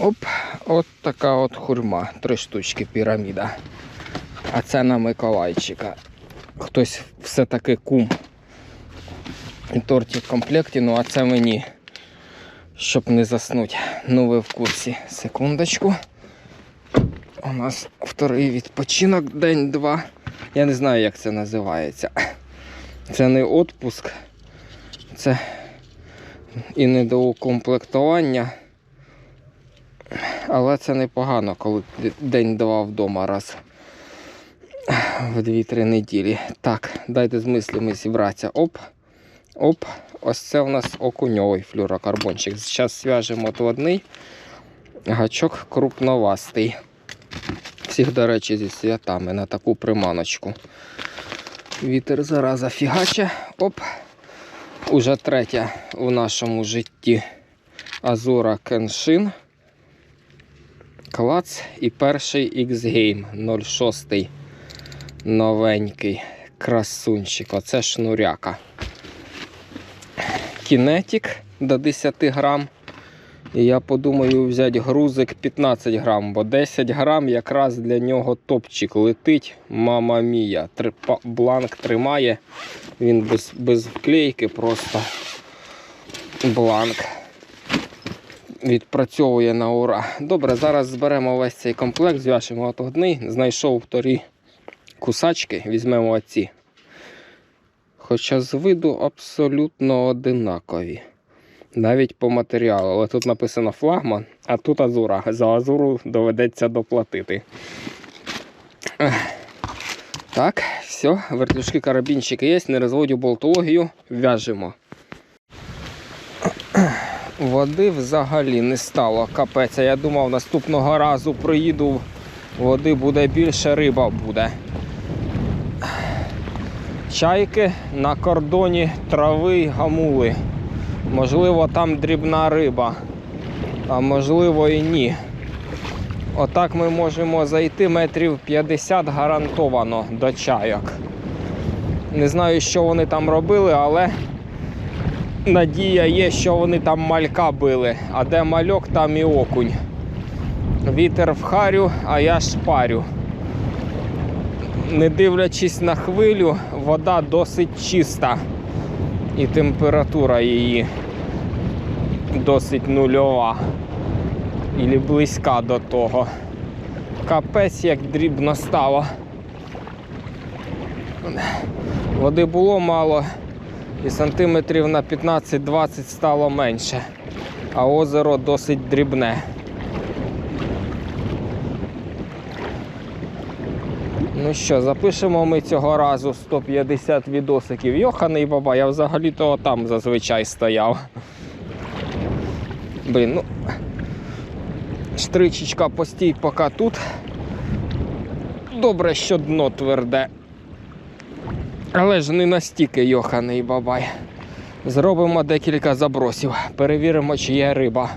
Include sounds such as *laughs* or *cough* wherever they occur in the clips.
Оп, от така от хурма. Три штучки піраміда. А це на Миколайчика. Хтось все-таки кум. І тортик в комплекті, ну а це мені. Щоб не заснути. Ну ви в курсі. Секундочку. У нас вторий відпочинок, день-два. Я не знаю, як це називається. Це не відпуск, це і не доукомплектування. Але це непогано, коли день-два вдома раз в 2-3 неділі. Так, дайте з мислями зібратися. Оп, оп. Ось це у нас окуньовий флюрокарбончик. Зараз зв'яжемо одний гачок крупновастий. Всіх, до речі, зі святами на таку приманочку. Вітер зараза фігаче. Оп. Уже третя у нашому житті Азура Кеншин. Клац і перший X-Game 06. Новенький красунчик. Оце шнуряка. Кінетик до 10 грам. І я подумаю взяти грузик 15 грам, бо 10 грам якраз для нього топчик летить. Мама мія. Три, бланк тримає. Він без, без вклейки, просто бланк. Відпрацьовує на ура. Добре, зараз зберемо весь цей комплект, зв'яжемо от одний. Знайшов вторі кусачки, візьмемо оці. Хоча з виду абсолютно одинакові. Навіть по матеріалу. Але тут написано флагман, а тут азура. За азуру доведеться доплатити. Так, все, вертлюжки, карабінчики є, не розводю болтологію, в'яжемо. Води взагалі не стало капець. Я думав, наступного разу приїду, води буде більше, риба буде. Чайки на кордоні трави й гамули. Можливо, там дрібна риба, а можливо і ні. Отак ми можемо зайти метрів 50 гарантовано до чайок. Не знаю, що вони там робили, але надія є, що вони там малька били. А де мальок, там і окунь. Вітер в харю, а я шпарю. Не дивлячись на хвилю, вода досить чиста і температура її досить нульова. І близька до того. Капець як дрібно стало. Води було мало і сантиметрів на 15-20 стало менше, а озеро досить дрібне. Ну що, запишемо ми цього разу 150 відосиків. Йоханий баба, я взагалі-то там зазвичай стояв. Блін, ну. Штричечка постій поки тут. Добре, що дно тверде. Але ж не настільки йоханий бабай. Зробимо декілька забросів. Перевіримо, чи є риба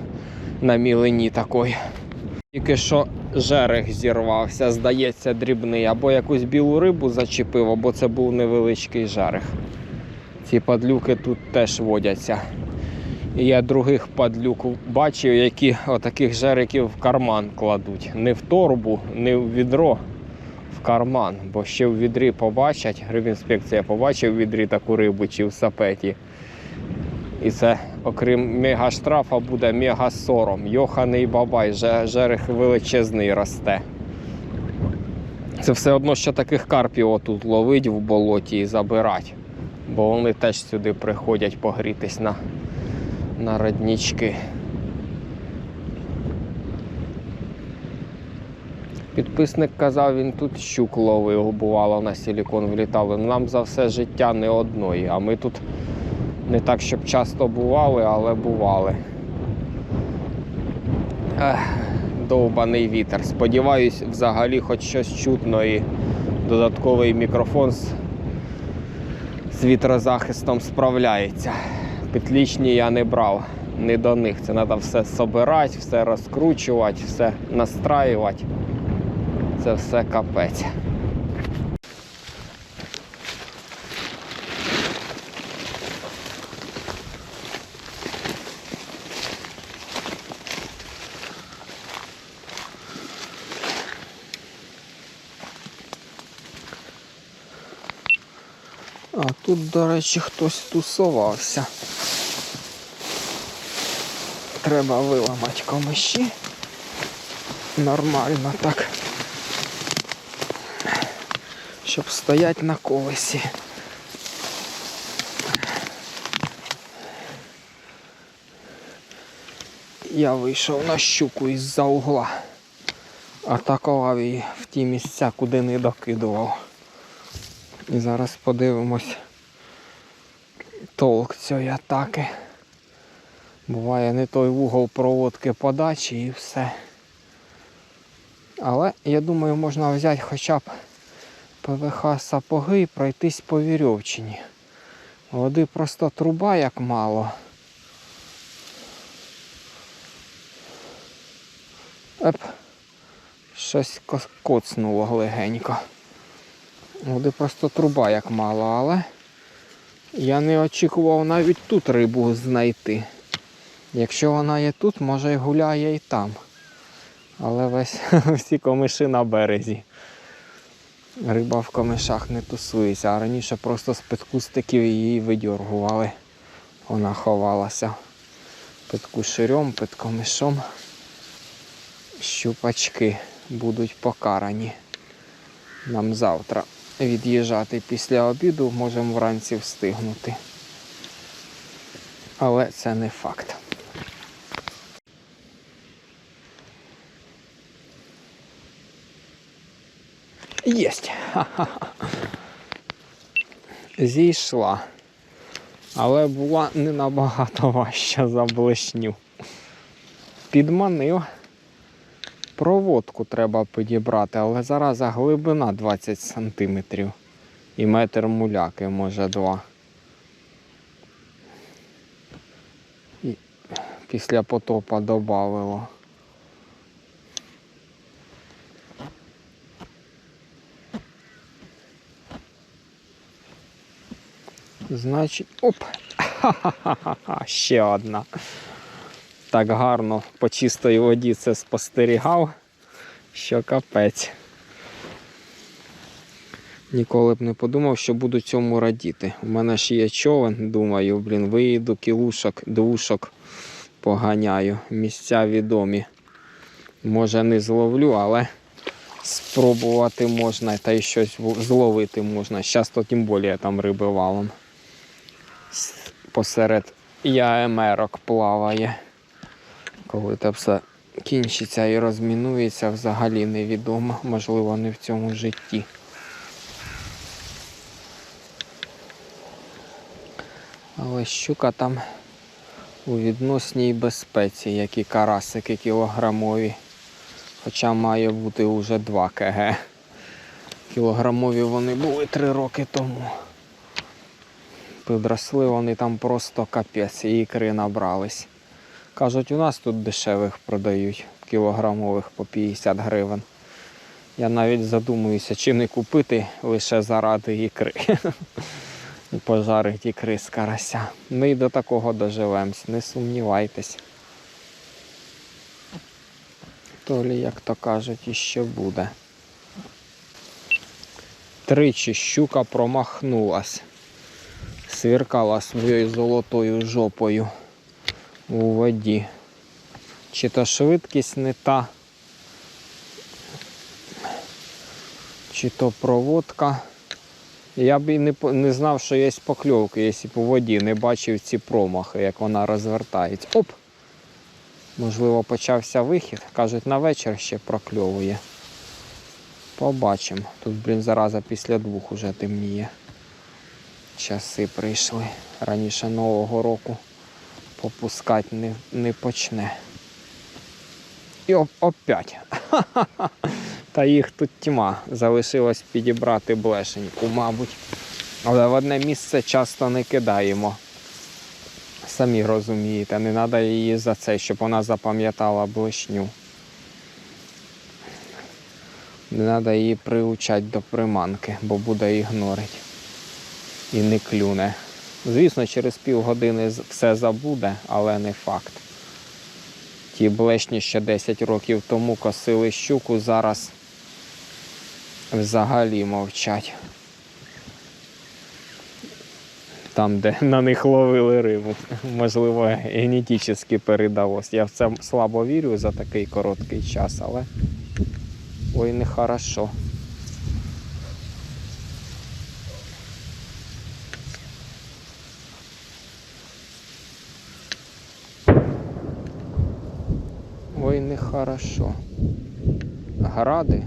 на мілині такої. Тільки що жерех зірвався, здається, дрібний. Або якусь білу рибу зачепив, або це був невеличкий жерех. Ці падлюки тут теж водяться. І я других падлюк бачив, які отаких жериків в карман кладуть. Не в торбу, не в відро, в карман. Бо ще в відрі побачать, рибінспекція побачив в відрі таку рибу чи в сапеті. І це, окрім мегаштрафа, буде мегасором. Йоханий бабай, жерех величезний росте. Це все одно, що таких карпів отут ловить в болоті і забирать. Бо вони теж сюди приходять погрітись на, на роднички. Підписник казав, він тут щук ловив, бувало на силікон влітали. Ну, Нам за все життя не одної, а ми тут не так, щоб часто бували, але бували. Ех, довбаний вітер. Сподіваюсь, взагалі хоч щось чутно і додатковий мікрофон з, з вітрозахистом справляється. Петлічні я не брав, не до них. Це треба все собирати, все розкручувати, все настраювати це все капець. А тут, до речі, хтось тусувався. Треба виламати комиші, Нормально так. Щоб стоять на колесі. Я вийшов на щуку із-за угла. Атакував її в ті місця, куди не докидував. І зараз подивимось толк цієї атаки. Буває не той вугол проводки подачі і все. Але я думаю, можна взяти хоча б ПВХ сапоги і пройтись по вірьовчині. Води просто труба як мало. Еп, щось коцнуло легенько. Води просто труба як мало, але я не очікував навіть тут рибу знайти. Якщо вона є тут, може і гуляє і там. Але весь *laughs* всі комиші на березі. Риба в комишах не тусується, а раніше просто з під кустиків її видьоргували. Вона ховалася під куширем, під комишом. Щупачки будуть покарані. Нам завтра від'їжджати після обіду, можемо вранці встигнути. Але це не факт. Єсть. Ха-ха-ха. Зійшла. Але була не набагато важча за блешню. Підманив. Проводку треба підібрати, але зараз глибина 20 см. І метр муляки, може два. І після потопа додавило. Значить, оп! Ха-ха-ха-ха, ще одна. Так гарно по чистої воді це спостерігав, що капець. Ніколи б не подумав, що буду цьому радіти. У мене ж є човен, думаю, блін, виїду кілушок, двушок поганяю. Місця відомі. Може не зловлю, але спробувати можна та й щось зловити можна. Зараз то тим більше там риби валом. Посеред яемерок плаває. Коли це все кінчиться і розмінується, взагалі невідомо, можливо, не в цьому житті. Але щука там у відносній безпеці, як і карасики кілограмові. Хоча має бути уже 2 кг. Кілограмові вони були 3 роки тому. Підросли вони там просто капець, і ікри набрались. Кажуть, у нас тут дешевих продають кілограмових по 50 гривень. Я навіть задумуюся, чи не купити лише заради ікри. *laughs* І пожарить ікри з карася. Ми й до такого доживемось, не сумнівайтесь. То лі, як то кажуть, іще буде. Тричі щука промахнулась. Сверкала своєю золотою жопою у воді. Чи то швидкість не та, чи то проводка. Я б і не, не знав, що є покльовки, якщо по воді не бачив ці промахи, як вона розвертається. Оп! Можливо, почався вихід. Кажуть, на вечір ще прокльовує. Побачимо. Тут, блін, зараза після двох уже темніє. Часи прийшли. Раніше Нового року попускати не, не почне. І оп- опять. *laughs* Та їх тут тьма. Залишилось підібрати блешеньку, мабуть. Але в одне місце часто не кидаємо. Самі розумієте, не треба її за це, щоб вона запам'ятала блешню. Не треба її приучати до приманки, бо буде ігнорить. І не клюне. Звісно, через півгодини все забуде, але не факт. Ті блешні ще 10 років тому косили щуку, зараз взагалі мовчать. Там, де на них ловили рибу. Можливо, генетично передалось. Я в це слабо вірю за такий короткий час, але ой, нехорошо. Ой, нехорошо. Гради.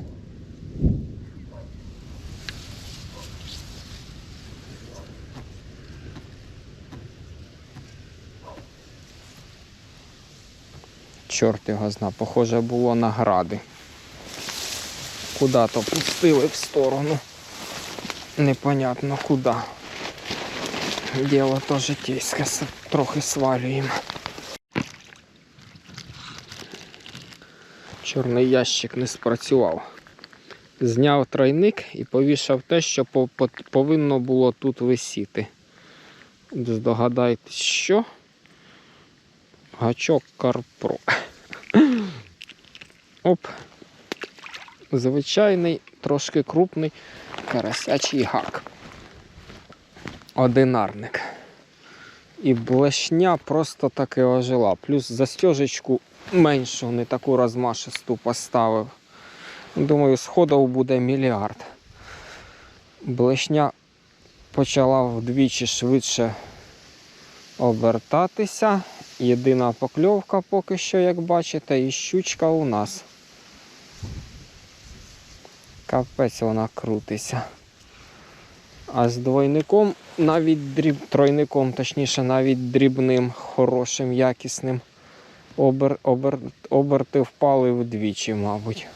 Чорт його зна, похоже було на гради. Куда-то пустили в сторону. Непонятно куди. Діло то житейське, трохи свалюємо. Чорний ящик не спрацював. Зняв тройник і повішав те, що по- по- повинно було тут висіти. Здогадайтесь, що? Гачок Карпро. Оп. Звичайний, трошки крупний карасячий гак. Одинарник. І блешня просто таки ожила. Плюс застежечку меншу, не таку розмашисту поставив. Думаю, сходов буде мільярд. Блешня почала вдвічі швидше обертатися. Єдина покльовка поки що, як бачите, і щучка у нас. Капець вона крутиться. А з двойником, навіть дріб, тройником, точніше, навіть дрібним, хорошим, якісним. Обер, обер, оберти впали вдвічі, мабуть.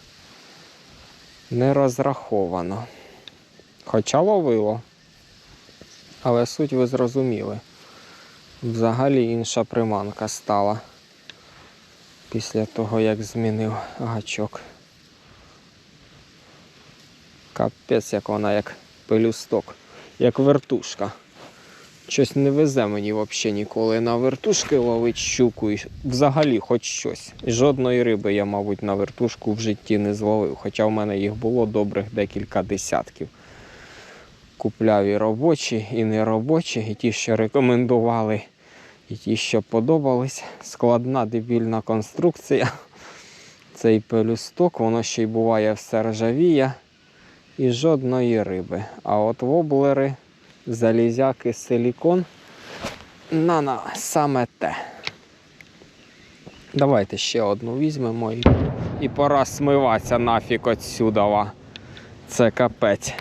Не розраховано. Хоча ловило. Але суть ви зрозуміли. Взагалі інша приманка стала після того, як змінив гачок. Капець, як вона як пелюсток, як вертушка. Щось не везе мені взагалі ніколи на вертушки ловить щуку і взагалі хоч щось. Жодної риби я, мабуть, на вертушку в житті не зловив, хоча в мене їх було добрих декілька десятків. Купляв і робочі, і неробочі, і ті, що рекомендували, і ті, що подобались. Складна дебільна конструкція. Цей пелюсток, воно ще й буває все ржавіє і жодної риби. А от воблери, залізяки, силікон на на саме те. Давайте ще одну візьмемо і, і пора смиватися нафік отсюдова. Це капець.